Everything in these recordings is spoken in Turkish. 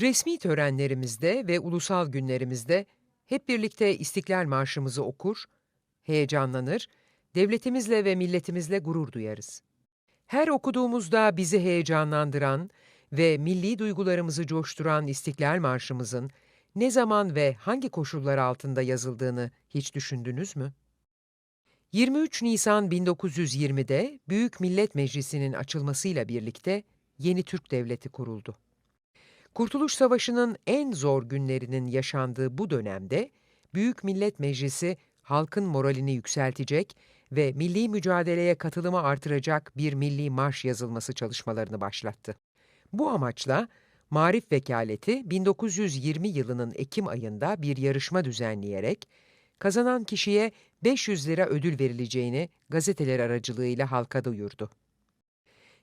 Resmi törenlerimizde ve ulusal günlerimizde hep birlikte İstiklal Marşımızı okur, heyecanlanır, devletimizle ve milletimizle gurur duyarız. Her okuduğumuzda bizi heyecanlandıran ve milli duygularımızı coşturan İstiklal Marşımızın ne zaman ve hangi koşullar altında yazıldığını hiç düşündünüz mü? 23 Nisan 1920'de Büyük Millet Meclisi'nin açılmasıyla birlikte yeni Türk Devleti kuruldu. Kurtuluş Savaşı'nın en zor günlerinin yaşandığı bu dönemde Büyük Millet Meclisi halkın moralini yükseltecek ve milli mücadeleye katılımı artıracak bir milli marş yazılması çalışmalarını başlattı. Bu amaçla Marif Vekaleti 1920 yılının Ekim ayında bir yarışma düzenleyerek kazanan kişiye 500 lira ödül verileceğini gazeteler aracılığıyla halka duyurdu.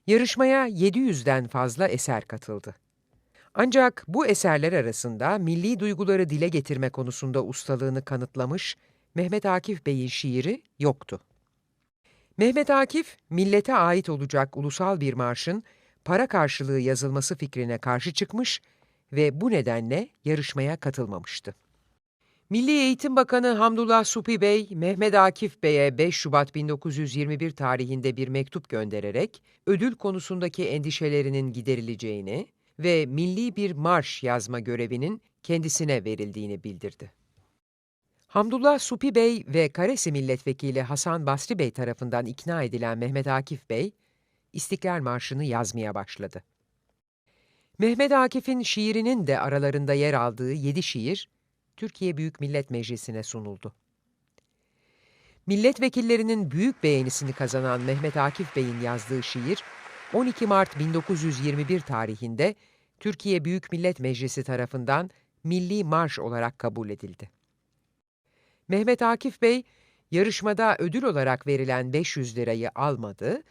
Yarışmaya 700'den fazla eser katıldı. Ancak bu eserler arasında milli duyguları dile getirme konusunda ustalığını kanıtlamış Mehmet Akif Bey'in şiiri yoktu. Mehmet Akif, millete ait olacak ulusal bir marşın para karşılığı yazılması fikrine karşı çıkmış ve bu nedenle yarışmaya katılmamıştı. Milli Eğitim Bakanı Hamdullah Supi Bey, Mehmet Akif Bey'e 5 Şubat 1921 tarihinde bir mektup göndererek ödül konusundaki endişelerinin giderileceğini ve milli bir marş yazma görevinin kendisine verildiğini bildirdi. Hamdullah Supi Bey ve Karesi Milletvekili Hasan Basri Bey tarafından ikna edilen Mehmet Akif Bey, İstiklal Marşı'nı yazmaya başladı. Mehmet Akif'in şiirinin de aralarında yer aldığı yedi şiir, Türkiye Büyük Millet Meclisi'ne sunuldu. Milletvekillerinin büyük beğenisini kazanan Mehmet Akif Bey'in yazdığı şiir, 12 Mart 1921 tarihinde Türkiye Büyük Millet Meclisi tarafından Milli Marş olarak kabul edildi. Mehmet Akif Bey, yarışmada ödül olarak verilen 500 lirayı almadı,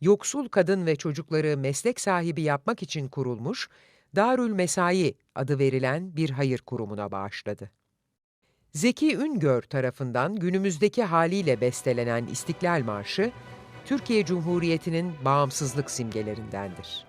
yoksul kadın ve çocukları meslek sahibi yapmak için kurulmuş Darül Mesai adı verilen bir hayır kurumuna bağışladı. Zeki Üngör tarafından günümüzdeki haliyle bestelenen İstiklal Marşı, Türkiye Cumhuriyeti'nin bağımsızlık simgelerindendir.